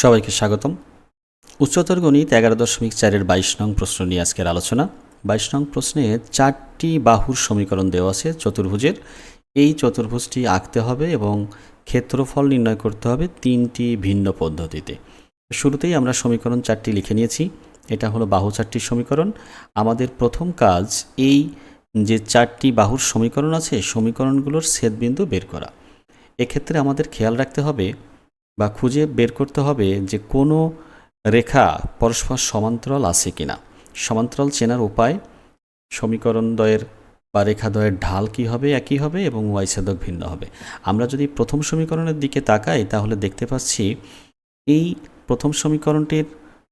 সবাইকে স্বাগতম। উচ্চতর গণিত এগারো দশমিক চারের বাইশ নং প্রশ্ন নিয়ে আজকের আলোচনা। বাইশ নং প্রশ্নে চারটি বাহুর সমীকরণ দেওয়া আছে, চতুর্ভুজের। এই চতুর্ভুজটি আঁকতে হবে এবং ক্ষেত্রফল নির্ণয় করতে হবে তিনটি ভিন্ন পদ্ধতিতে। শুরুতেই আমরা সমীকরণ চারটি লিখে নিয়েছি। এটা হলো বাহু চারটির সমীকরণ। আমাদের প্রথম কাজ এই যে চারটি বাহুর সমীকরণ আছে, সমীকরণগুলোর ছেদবিন্দু বের করা। এক্ষেত্রে আমাদের খেয়াল রাখতে হবে বা খুঁজে বের করতে হবে যে কোনো রেখা পরস্পর সমান্তরাল আছে কিনা। সমান্তরাল চেনার উপায় সমীকরণ দ্বয়ের বা রেখাদ্বয়ের ঢাল কি হবে, একই হবে এবং ওয়াই ছেদক ভিন্ন হবে। আমরা যদি প্রথম সমীকরণের দিকে তাকাই, তাহলে দেখতে পাচ্ছি এই প্রথম সমীকরণটির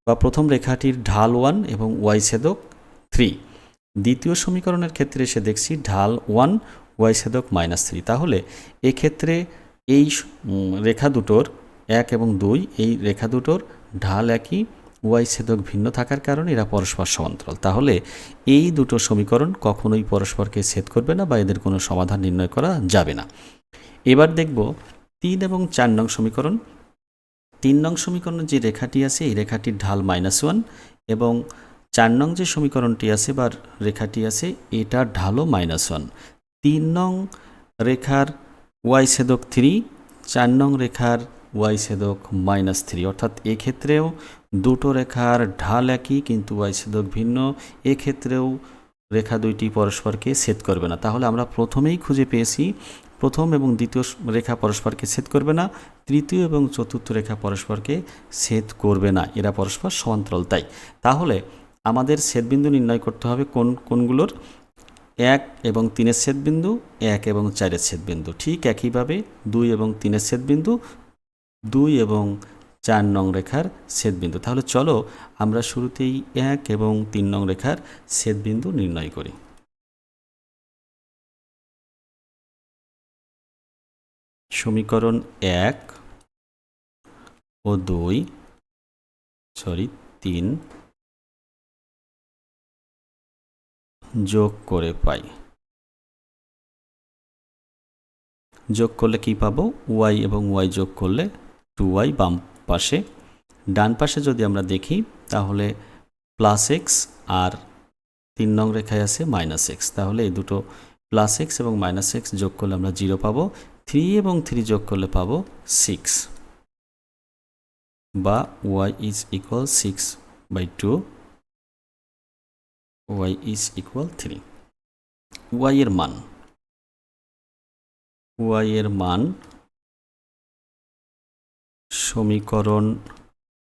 বা প্রথম রেখাটির ঢাল ওয়ান এবং ওয়াই ছেদক থ্রি। দ্বিতীয় সমীকরণের ক্ষেত্রে এসে দেখছি ঢাল ওয়ান ওয়াই ছেদক মাইনাস থ্রি। তাহলে এক্ষেত্রে এই রেখা দুটোর এক এবং দুই, এই রেখা দুটোর ঢাল একই ওয়াই ছেদক ভিন্ন থাকার কারণে এরা পরস্পর সমান্তরাল। তাহলে এই দুটো সমীকরণ কখনোই পরস্পরকে ছেদ করবে না বা এদের কোনো সমাধান নির্ণয় করা যাবে না। এবার দেখব তিন এবং চার নং সমীকরণ। তিন নং সমীকরণের যে রেখাটি আছে, এই রেখাটির ঢাল মাইনাস ওয়ান এবং চার নং যে সমীকরণটি আছে বা রেখাটি আছে, এটার ঢালও মাইনাস ওয়ান। তিন নং রেখার ওয়াই ছেদক থ্রি, চার নং রেখার ওয়াই ছেদক মাইনাস থ্রি অর্থাৎ এক্ষেত্রেও দুটো রেখার ঢাল একই, কিন্তু ওয়াই ছেদক ভিন্ন। এক্ষেত্রেও রেখা দুইটি পরস্পরকে ছেদ করবে না। তাহলে আমরা প্রথমেই খুঁজে পেয়েছি প্রথম এবং দ্বিতীয় রেখা পরস্পরকে ছেদ করবে না, তৃতীয় এবং চতুর্থ রেখা পরস্পরকে ছেদ করবে না। এরা পরস্পর সমান্তরাল, তাই। তাহলে আমাদের ছেদবিন্দু নির্ণয় করতে হবে কোন, কোনগুলোর? এক এবং তিনের ছেদবিন্দু, এক এবং চারের ছেদবিন্দু। ঠিক একইভাবে দুই এবং তিনের ছেদবিন্দু দুই এবং চার নং রেখার ছেদবিন্দু। তাহলে চলো আমরা শুরুতেই এক এবং তিন নং রেখার ছেদবিন্দু নির্ণয় করি। সমীকরণ এক ও দুই সরি তিন যোগ করে পাই। যোগ করলে কি পাবো? ওয়াই এবং ওয়াই যোগ করলে টু ওয়াই বাম পাশে। ডান পাশে যদি আমরা দেখি, তাহলে প্লাস এক্স আর তিন নং রেখায় আছে মাইনাস এক্স তাহলে এই দুটো প্লাস এক্স এবং মাইনাস এক্স যোগ করলে আমরা জিরো পাবো। থ্রি এবং থ্রি যোগ করলে পাবো সিক্স বা Y is equal six by two Y is equal three Y এর মান। ওয়াই এর মান সমীকরণ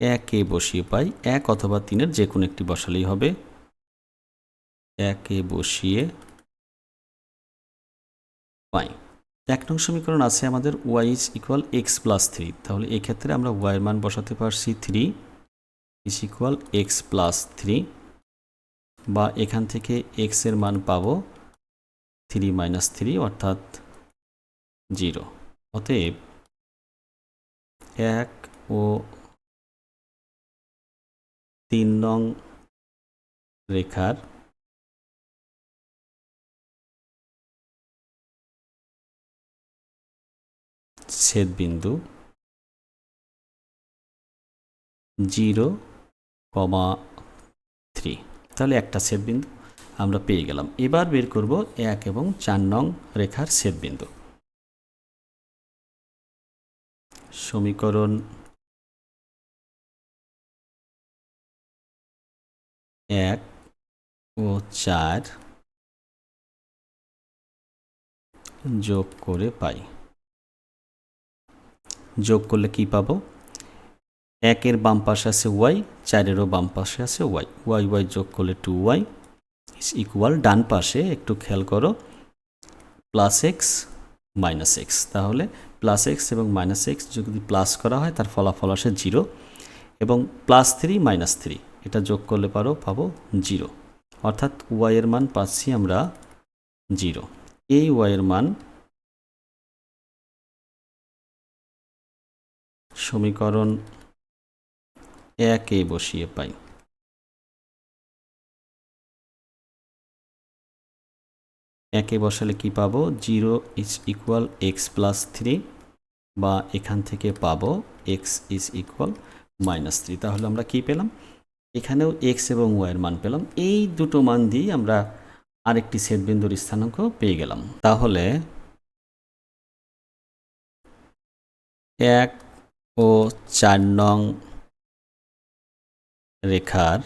একে বসিয়ে পাই। এক অথবা তিনের যে কোনো একটি বসালেই হবে। একে বসিয়ে পাই। এক নং সমীকরণ আছে আমাদের Y is equal X plus three তাহলে এক্ষেত্রে আমরা ওয়াইয়ের মান বসাতে পারছি three is equal X plus three বা এখান থেকে এক্সের মান পাবো থ্রি মাইনাস থ্রি অর্থাৎ জিরো অতএব এক ও তিন নং রেখার ছেদবিন্দু জিরো কমা থ্রি। তাহলে একটা ছেদবিন্দু আমরা পেয়ে গেলাম। এবার বের করব এক এবং চার নং রেখার ছেদবিন্দু। সমীকরণ এক ও চার যোগ করে পাই। যোগ করলে কি পাবো? একের বাম পাশে আছে ওয়াই, চারেরও বাম পাশে আছে ওয়াই। ওয়াই ওয়াই যোগ করলে টু ওয়াই ইস ইকুয়াল ডান পাশে একটু খেয়াল করো প্লাস এক্স মাইনাস এক্স তাহলে প্লাস এক্স এবং মাইনাস এক্স যদি প্লাস করা হয়, তার ফলাফল আসে জিরো এবং প্লাস থ্রি মাইনাস থ্রি এটা যোগ করলে পারো, পাবো জিরো অর্থাৎ ওয়াইয়ের মান পাচ্ছি আমরা জিরো এই ওয়াইয়ের মান সমীকরণ একে বসিয়ে পাই। একে বসালে কি পাবো? Zero is equal X plus three বা এখান থেকে পাবো X is equal minus three তাহলে আমরা কি পেলাম? এখানেও এক্স এবং ওয়াইয়ের মান পেলাম। এই দুটো মান দিয়েই আমরা আরেকটি ছেদবিন্দুর স্থানাঙ্ক পেয়ে গেলাম। তাহলে এক ও চার নং রেখার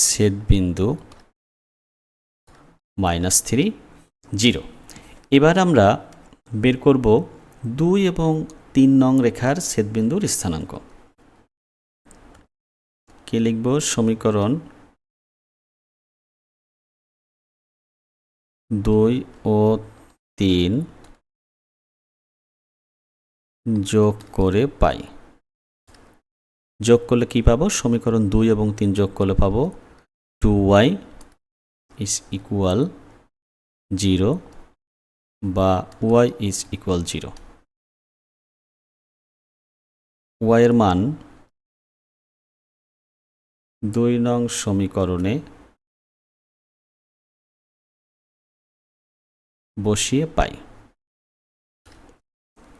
ছেদবিন্দু মাইনাস থ্রি, জিরো। এবার আমরা বের করব দুই এবং তিন নং রেখার ছেদবিন্দুর স্থানাঙ্ক। কি লিখব? সমীকরণ দুই ও তিন যোগ করে পাই। যোগ করলে কি পাবো? সমীকরণ দুই এবং তিন যোগ করলে পাবো two Y is equal zero বা ওয়াই ইজ ইকুয়াল জিরো ওয়াইয়ের মান দুই নং সমীকরণে বসিয়ে পাই।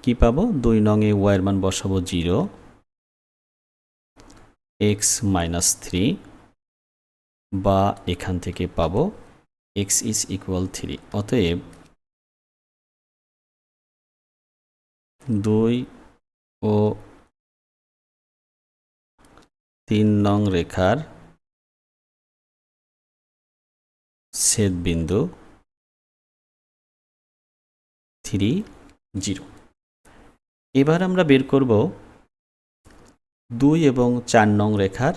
কি পাবো? দুই নংয়ে ওয়াইয়ের মান বসাবো জিরো এক্স মাইনাস থ্রি বা এখান থেকে পাবো এক্স ইজ ইকুয়াল থ্রি অতএব দুই ও তিন নং রেখার ছেদবিন্দু থ্রি জিরো এবার আমরা বের করব দুই এবং চার নং রেখার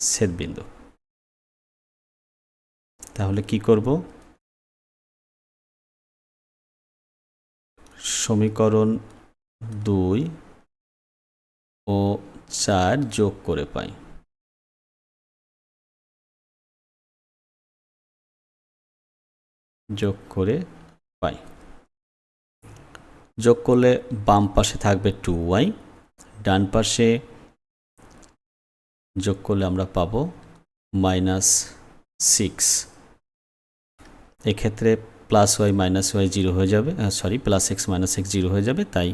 ছেদবিন্দু। তাহলে কি করব? সমীকরণ দুই ও চার যোগ করে পাই। যোগ করে পাই। যোগ করলে বাম পাশে থাকবে টু ওয়াই ডান পাশে যোগ করলে আমরা পাবো মাইনাস সিক্স এক্ষেত্রে plus y minus y zero হয়ে যাবে sorry plus x minus x zero হয়ে যাবে, তাই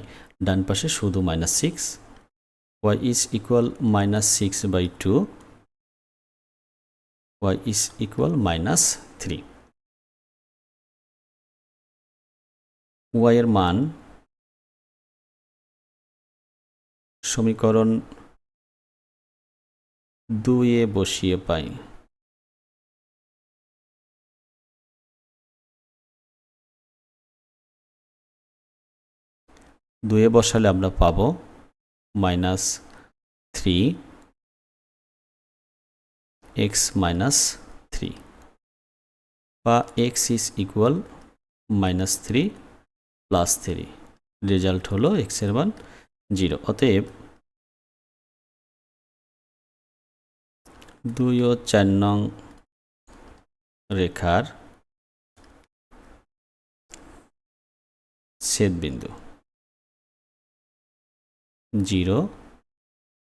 ডান পাশে শুধু minus six y is equal minus six by two y is equal minus three ওয়াইয়ের মান সমীকরণ দুইয়ে বসিয়ে পাই। দুয়ে বসালে আমরা পাবো minus three x minus three বা x is equal minus three plus three. Result হলো এক্সের মান জিরো। অতএব দুই ও চার নং রেখার ছেদবিন্দু। Zero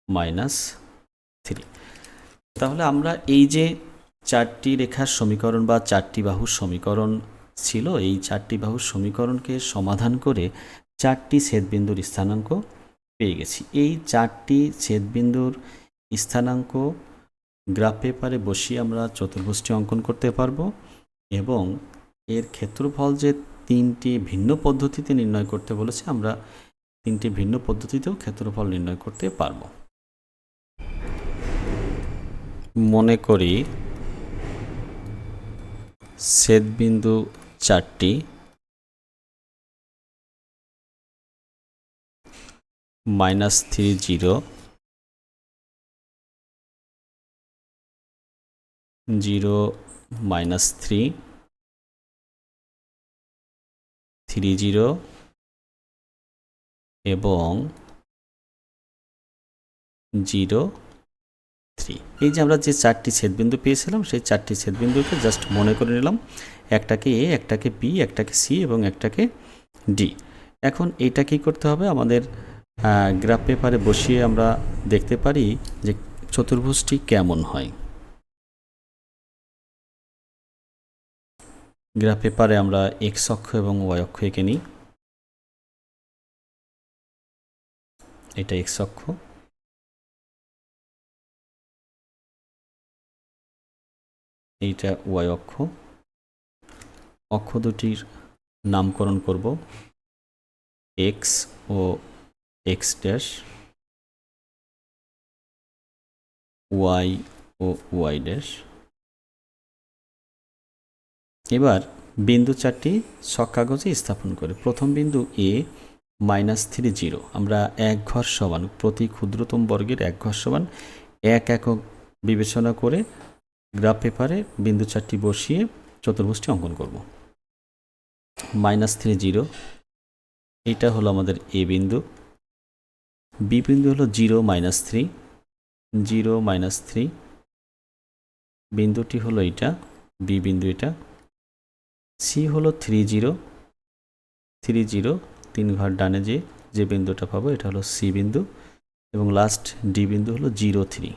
minus three. তাহলে আমরা এই যে চারটি রেখার সমীকরণ বা চারটি বাহুর সমীকরণ ছিল, এই চারটি বাহুর সমীকরণকে সমাধান করে চারটি ছেদবিন্দুর স্থানাঙ্ক পেয়ে গেছি। এই চারটি ছেদবিন্দুর স্থানাঙ্ক গ্রাফ পেপারে বসিয়ে আমরা চতুর্ভুজটি অঙ্কন করতে পারব এবং এর ক্ষেত্রফল যে তিনটি ভিন্ন পদ্ধতিতে নির্ণয় করতে বলেছে, আমরা তিনটি ভিন্ন পদ্ধতিতেও ক্ষেত্রফল নির্ণয় করতে পারব। মনে করি ছেদবিন্দু চারটি minus three zero zero minus three three zero এবং জিরো থ্রি। এই যে আমরা যে চারটি ছেদবিন্দু পেয়েছিলাম, সেই চারটি ছেদবিন্দুকে জাস্ট মনে করে নিলাম। একটাকে এ, একটাকে বি, একটাকে সি এবং একটাকে ডি। এখন এটা কি করতে হবে? আমাদের গ্রাফ পেপারে বসিয়ে আমরা দেখতে পারি যে চতুর্ভুজটি কেমন হয়। গ্রাফ পেপারে আমরা এক্স অক্ষ এবং ওয়াই অক্ষ এঁকে নিই। এটা এক্স অক্ষ। এইটা ওয়াই অক্ষ। অক্ষ দুটির নামকরণ করব। এক্স ও এক্স ড্যাশ ওয়াই ও ওয়াই ড্যাশ এবার বিন্দু চারটি ছক কাগজে স্থাপন করে। প্রথম বিন্দু এ মাইনাস থ্রি জিরো। আমরা এক ঘর সমান, প্রতি ক্ষুদ্রতম বর্গের এক ঘর সমান এক একক বিবেচনা করে গ্রাফ পেপারে বিন্দু চারটি বসিয়ে চতুর্ভুজটি অঙ্কন করব। মাইনাস থ্রি জিরো, এটা হলো আমাদের এ বিন্দু। বি বিন্দু হলো zero minus three, zero minus three. বিন্দুটি হলো এটা, বি বিন্দু এটা। সি হলো থ্রি জিরো থ্রি জিরো তিন ঘর ডানে যে যে বিন্দুটা পাবো, এটা হলো সি বিন্দু এবং লাস্ট ডি বিন্দু হলো জিরো থ্রি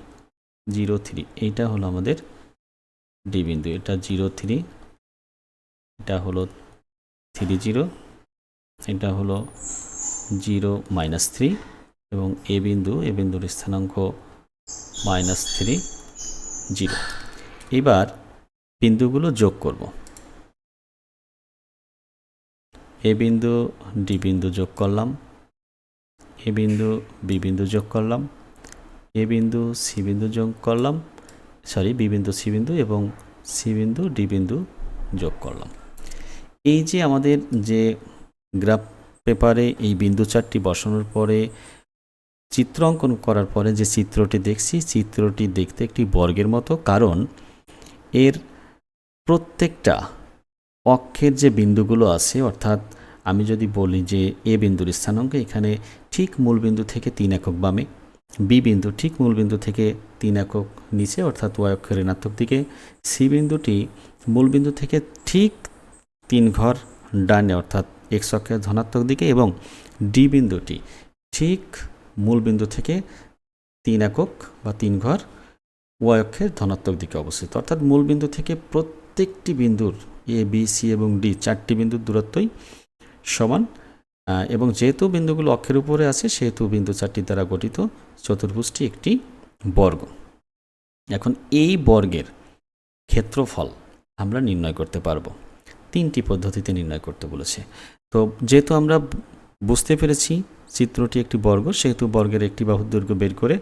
জিরো থ্রি। এইটা হলো আমাদের ডি বিন্দু, এটা জিরো থ্রি, এটা হলো থ্রি জিরো, এটা হলো জিরো মাইনাস থ্রি এবং এ বিন্দু, এ বিন্দুর স্থানাঙ্ক মাইনাস থ্রি জিরো। এবার বিন্দুগুলো যোগ করব। এ বিন্দু, ডি বিন্দু যোগ করলাম। এ বিন্দু, বি বিন্দু যোগ করলাম। এ বিন্দু, সি বিন্দু যোগ করলাম। সরি, বি বিন্দু, সি বিন্দু এবং সি বিন্দু, ডি বিন্দু যোগ করলাম। এই যে আমাদের যে গ্রাফ পেপারে এই বিন্দু চারটি বসানোর পরে, চিত্র অঙ্কন করার পরে যে চিত্রটি দেখছি, চিত্রটি দেখতে একটি বর্গের মতো, কারণ এর প্রত্যেকটা অক্ষের যে বিন্দুগুলো আছে, অর্থাৎ আমি যদি বলি যে এ বিন্দুর স্থানাঙ্ক, এখানে ঠিক মূলবিন্দু থেকে তিন একক বামে, বি বিন্দু ঠিক মূলবিন্দু থেকে তিন একক নিচে, অর্থাৎ ওয়াই অক্ষের ঋণাত্মক দিকে, সি বিন্দুটি মূলবিন্দু থেকে ঠিক তিন ঘর ডানে, অর্থাৎ এক্স অক্ষের ধনাত্মক দিকে, এবং ডি বিন্দুটি ঠিক মূলবিন্দু থেকে তিন একক বা তিন ঘর ওয়াই অক্ষের ধনাত্মক দিকে অবস্থিত। অর্থাৎ মূলবিন্দু থেকে প্রত্যেকটি বিন্দুর এ বি সি এবং ডি চারটি বিন্দুর দূরত্বই সমান। এবং যেহেতু বিন্দুগুলো অক্ষের উপরে আছে, সেহেতু বিন্দু চারটি দ্বারা গঠিত চতুর্ভুজটি একটি বর্গ। এখন এই বর্গের ক্ষেত্রফল আমরা নির্ণয় করতে পারব। তিনটি পদ্ধতিতে নির্ণয় করতে বলেছে। তো যেহেতু আমরা বুঝতে পেরেছি চিত্রটি একটি বর্গ, সেহেতু বর্গের একটি বাহুর দৈর্ঘ্য বের করে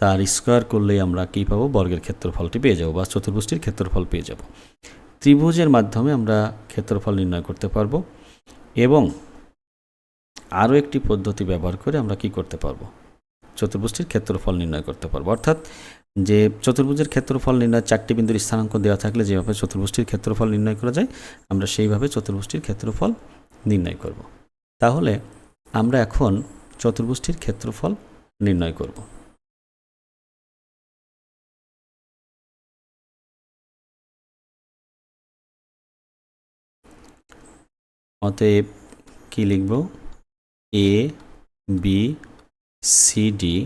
তার স্কোয়ার করলেই আমরা কী পাবো? বর্গের ক্ষেত্রফলটি পেয়ে যাব বা চতুর্ভুজটির ক্ষেত্রফল পেয়ে যাব। ত্রিভুজের মাধ্যমে আমরা ক্ষেত্রফল নির্ণয় করতে পারব এবং আরও একটি পদ্ধতি ব্যবহার করে আমরা কি করতে পারব? চতুর্ভুজটির ক্ষেত্রফল নির্ণয় করতে পারব। অর্থাৎ যে চতুর্ভুজের ক্ষেত্রফল নির্ণয় চারটি বিন্দুর স্থানাঙ্ক দেওয়া থাকলে যেভাবে চতুর্ভুজটির ক্ষেত্রফল নির্ণয় করা যায়, আমরা সেইভাবে চতুর্ভুজটির ক্ষেত্রফল নির্ণয় করব। তাহলে আমরা এখন চতুর্ভুজটির ক্ষেত্রফল নির্ণয় করব। অতএব কি লিখব? এ বি সি ডি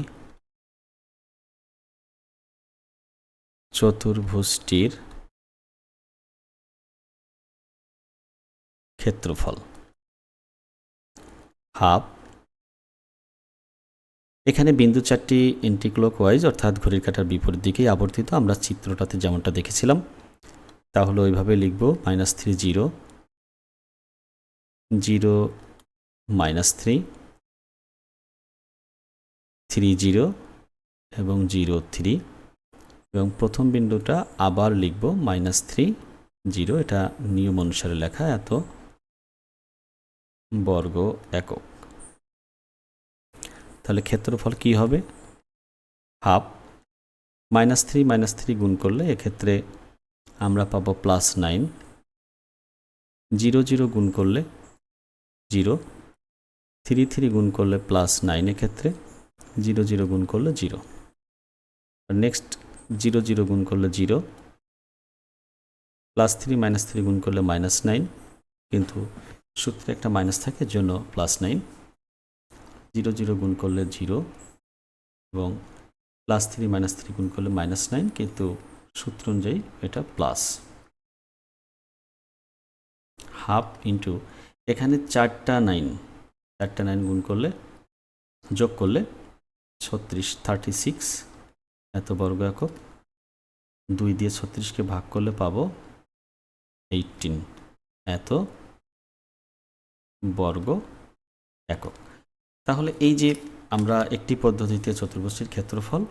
চতুর্ভুজটির ক্ষেত্রফল। হাফ। এখানে বিন্দু চারটি এন্টিক্লক ওয়াইজ অর্থাৎ ঘড়ির কাঁটার বিপরীত দিকেই আবর্তিত। আমরা চিত্রটাতে যেমনটা দেখেছিলাম, তাহলে ওইভাবে লিখব minus three zero zero minus three three zero এবং জিরো থ্রি। এবং প্রথম বিন্দুটা আবার লিখব মাইনাস থ্রি জিরো, এটা নিয়ম অনুসারে লেখা, এত বর্গ একক। তাহলে ক্ষেত্রফল কি হবে? Half. Minus three minus three গুণ করলে এক্ষেত্রে আমরা পাবো প্লাস নাইন। জিরো জিরো গুণ করলে জিরো। থ্রি থ্রি গুণ করলে প্লাস নাইন এক্ষেত্রে জিরো জিরো গুণ করলে জিরো। নেক্সট জিরো জিরো গুণ করলে zero. Plus three minus three গুণ করলে মাইনাস নাইন কিন্তু সূত্রে একটা মাইনাস থাকে, জন্য প্লাস নাইন জিরো জিরো গুণ করলে জিরো এবং প্লাস থ্রি মাইনাস থ্রি গুণ করলে মাইনাস নাইন কিন্তু সূত্র অনুযায়ী এটা প্লাস হাফ ইন্টু এখানে চারটা নাইন চারটা নাইন গুণ করলে, যোগ করলে ছত্রিশ থার্টি সিক্স এত বর্গ একক, দুই দিয়ে ছত্রিশকে ভাগ করলে পাবো এইটিন এত বর্গ একক। তাহলে এই যে আমরা একটি পদ্ধতিতে চতুর্ভুজটির ক্ষেত্রফল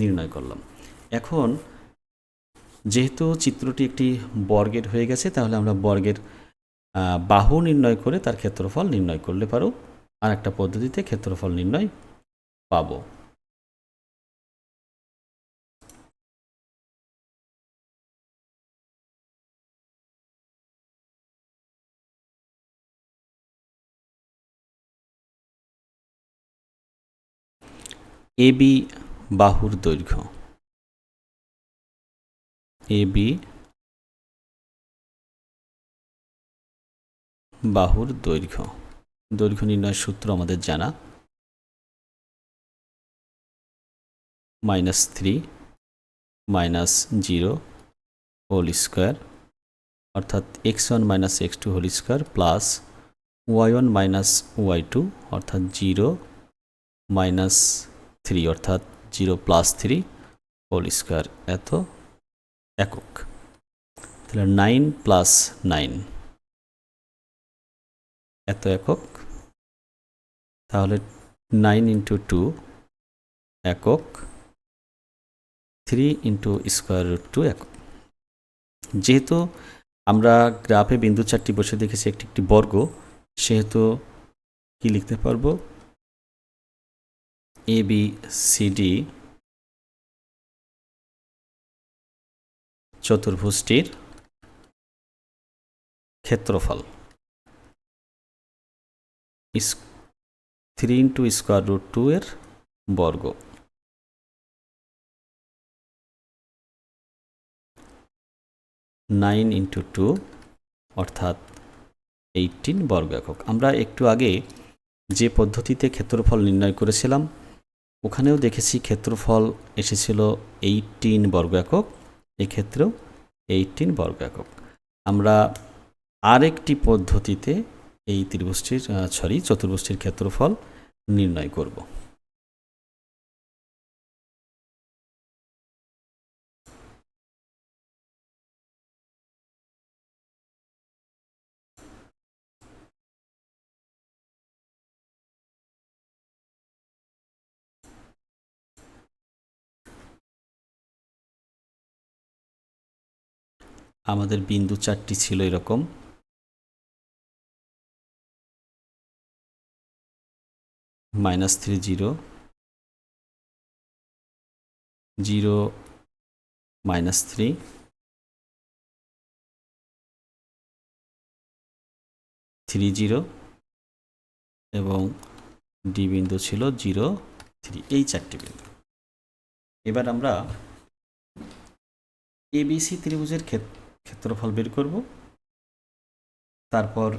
নির্ণয় করলাম। এখন যেহেতু চিত্রটি একটি বর্গের হয়ে গেছে, তাহলে আমরা বর্গের বাহু নির্ণয় করে তার ক্ষেত্রফল নির্ণয় করলে পারো। আর একটা পদ্ধতিতে ক্ষেত্রফল নির্ণয় পাবো। এবি বাহুর দৈর্ঘ্য। এবি বাহুর দৈর্ঘ্য। দৈর্ঘ্য নির্ণয়ের সূত্র আমাদের জানা। Minus three, minus zero, whole square, অর্থাৎ x one minus x two whole square plus y one minus y two, অর্থাৎ জিরো মাইনাস থ্রি, অর্থাৎ zero plus three whole square এত একক। তাহলে নাইন প্লাস নাইন। এত একক? তাহলে নাইন ইন্টু টু একক three into square root two একক। যেহেতু আমরা গ্রাফে বিন্দু চারটি বসে দেখেছি, একটি একটি বর্গ, সেহেতু কি লিখতে পারব? এ বি সি ডি চতুর্ভুজটির ক্ষেত্রফল। Three into square root two এর বর্গ। নাইন ইন্টু টু অর্থাৎ এইটিন বর্গ একক। আমরা একটু আগে যে পদ্ধতিতে ক্ষেত্রফল নির্ণয় করেছিলাম, ওখানেও দেখেছি ক্ষেত্রফল এসেছিল এইটিন বর্গ একক, এক্ষেত্রেও এইটিন বর্গ একক। আমরা আরেকটি পদ্ধতিতে এই ত্রিভুজটির সরি চতুর্ভুজটির ক্ষেত্রফল নির্ণয় করব। আমাদের বিন্দু চারটি ছিল এরকম। Minus three zero zero minus three three zero এবং ডি বিন্দু ছিল জিরো থ্রি এই চারটি বিন্দু। এবার আমরা এবিসি ত্রিভুজের ক্ষেত- ক্ষেত্রফল বের করব। তারপর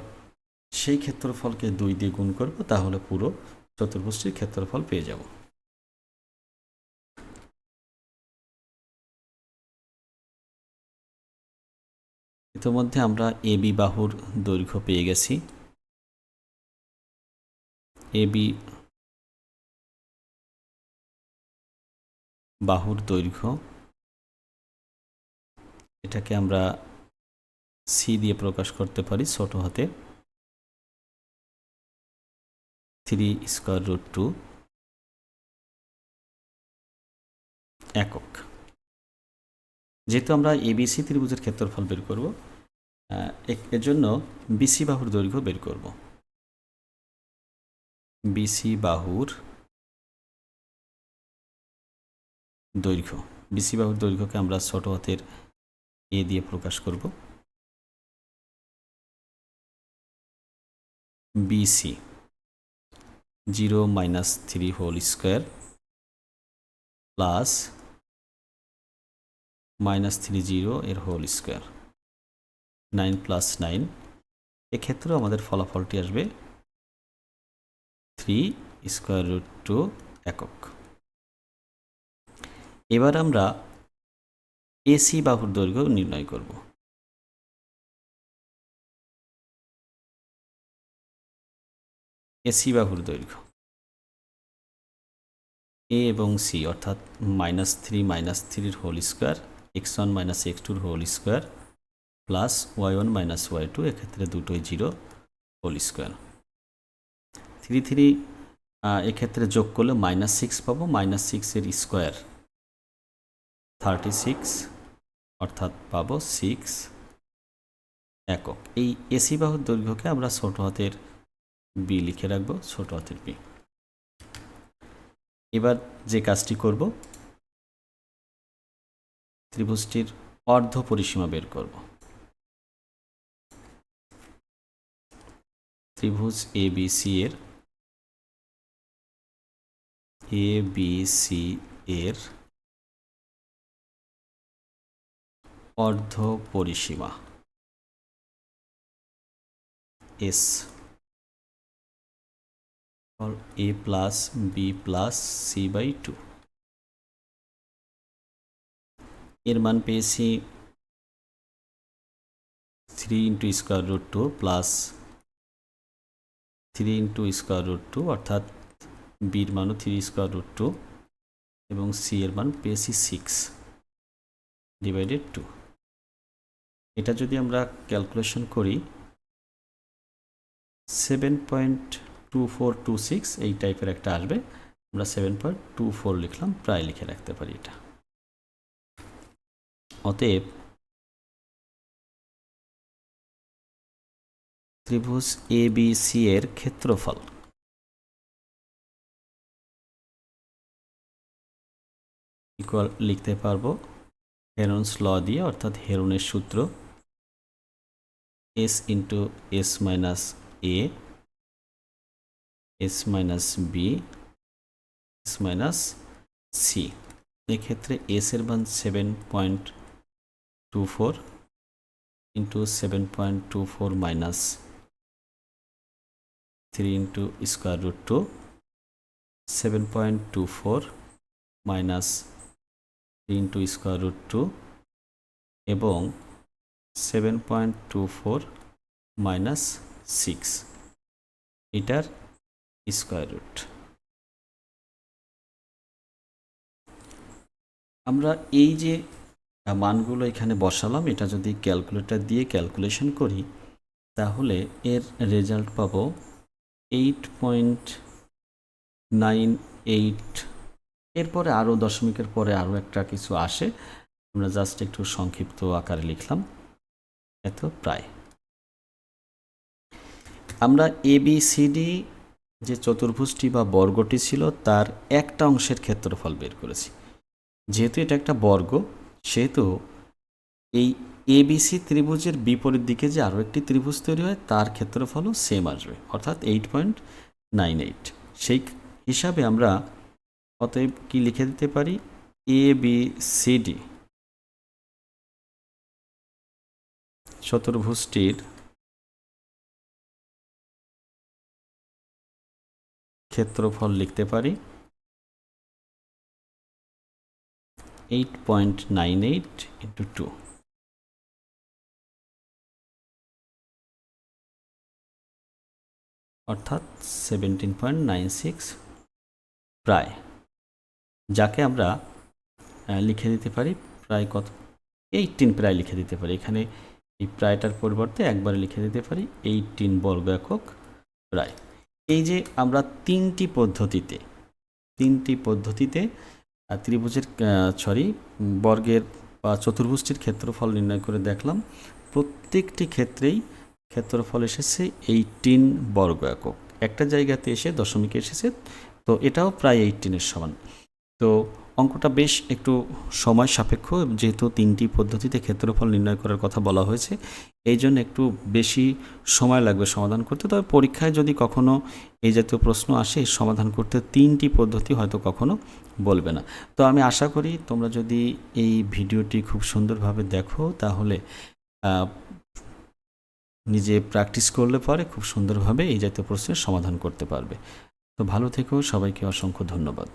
সেই ক্ষেত্রফলকে দুই দিয়ে গুণ করব, তাহলে পুরো চতুর্ভুজটির ক্ষেত্রফল পেয়ে যাব। ইতিমধ্যে আমরা এ বি বাহুর দৈর্ঘ্য পেয়ে গেছি। এ বি বাহুর দৈর্ঘ্য। এটাকে আমরা সি দিয়ে প্রকাশ করতে পারি ছোট হাতে। থ্রি স্কোয়ার রুট টু একক। যেহেতু আমরা এবিসি ত্রিভুজের ক্ষেত্রফল বের করব এর জন্য বিসি বাহুর দৈর্ঘ্য বের করব। বিসি বাহুর দৈর্ঘ্য। বিসি বাহুর দৈর্ঘ্যকে আমরা ছোট হাতের এ দিয়ে প্রকাশ করব। BC zero minus three whole square plus minus three zero এর whole square. Nine plus nine, এক্ষেত্রেও আমাদের ফলাফলটি আসবে থ্রি স্কোয়ার রুট টু একক। এবার আমরা এসি বাহুর দৈর্ঘ্য নির্ণয় করব। এসি বাহুর দৈর্ঘ্য। এ এবং সি অর্থাৎ মাইনাস থ্রি মাইনাস থ্রির whole square x one minus x টুর whole square plus y one minus y two এক্ষেত্রে দুটোই zero whole square three three এক্ষেত্রে যোগ করলে মাইনাস সিক্স পাবো মাইনাস সিক্সের স্কোয়ার থার্টি সিক্স অর্থাৎ পাবো সিক্স একক। এই এসি বাহুর দৈর্ঘ্যকে আমরা ছোট হাতের বি লিখে রাখব, ছোট হাতের বি। এবার যে কাজটি করব, ত্রিভুজটির অর্ধ পরিসীমা বের করব। ত্রিভুজ এ বি সি এর এ বি সি এর অর্ধ পরিসীমা। S A plus B plus C by two এর মান পেয়েছি three into square root two plus three into square root two অর্থাৎ বির মানও থ্রি স্কোয়ার রুট টু এবং সি এর মান পেয়েছি সিক্স ডিভাইডেড টু এটা যদি আমরা ক্যালকুলেশন করি seven point two four two six এই টাইপের একটা আসবে। আমরা সেভেন পয়েন্ট টু ফোর লিখলাম, প্রায় লিখে রাখতে পারি এটা। অতএব ত্রিভুজ এ বি সি এর ক্ষেত্রফল। ইকুয়াল লিখতে পারব হেরনস ল দিয়ে, অর্থাৎ হেরনের সূত্র S into S minus A S minus B S minus C এক্ষেত্রে এস এর মান seven point two four into seven point two four minus three into square root two seven point two four minus three into square root two এবং seven point two four minus six এটার square root. আমরা এই যে মানগুলো এখানে বসালাম, এটা যদি ক্যালকুলেটর দিয়ে ক্যালকুলেশন করি, তাহলে এর রেজাল্ট পাবো এইট পয়েন্ট নাইন এইট। এরপরে আরও দশমিকের পরে আরও একটা কিছু আসে। আমরা জাস্ট একটু সংক্ষিপ্ত আকারে লিখলাম। এত প্রায়। আমরা এ বি সিডি যে চতুর্ভুজটি বা বর্গটি ছিল তার একটা অংশের ক্ষেত্রফল বের করেছি। যেহেতু এটা একটা বর্গ, সেহেতু এই এবিসি ত্রিভুজের বিপরীত দিকে যে আরও একটি ত্রিভুজ তৈরি হয়, তার ক্ষেত্রফলও সেম আসবে, অর্থাৎ এইট পয়েন্ট নাইন এইট সেই হিসাবে আমরা অতএব কি লিখে দিতে পারি? A B C D. চতুর্ভুজটির ক্ষেত্রফল লিখতে পারি। Eight point nine eight into two অর্থাৎ সেভেন্টিন পয়েন্ট নাইন সিক্স প্রায়। যাকে আমরা লিখে দিতে পারি প্রায় কত? এইটিন প্রায় লিখে দিতে পারি। এখানে এই প্রায়টার পরিবর্তে একবারে লিখে দিতে পারি। এইটিন বর্গ একক প্রায়। এই যে আমরা তিনটি পদ্ধতিতে তিনটি পদ্ধতিতে ত্রিভুজের সরি বর্গের বা চতুর্ভুষ্টির ক্ষেত্রফল নির্ণয় করে দেখলাম। প্রত্যেকটি ক্ষেত্রেই ক্ষেত্রফল এসেছে এইটিন বর্গ একক। একটা জায়গাতে এসে দশমিকে এসেছে, তো এটাও প্রায় এইটিনের সমান। তো অঙ্কটা বেশ একটু সময় সাপেক্ষ, যেহেতু তিনটি পদ্ধতিতে ক্ষেত্রফল নির্ণয় করার কথা বলা হয়েছে, এই জন্য একটু বেশি সময় লাগবে সমাধান করতে। তবে পরীক্ষায় যদি কখনো এই জাতীয় প্রশ্ন আসে, সমাধান করতে তিনটি পদ্ধতি হয়তো কখনো বলবে না। তো আমি আশা করি তোমরা যদি এই ভিডিওটি খুব সুন্দরভাবে দেখো, তাহলে নিজে প্র্যাকটিস করলে পরে খুব সুন্দরভাবে এই জাতীয় প্রশ্নের সমাধান করতে পারবে। তো ভালো থেকেও সবাইকে অসংখ্য ধন্যবাদ।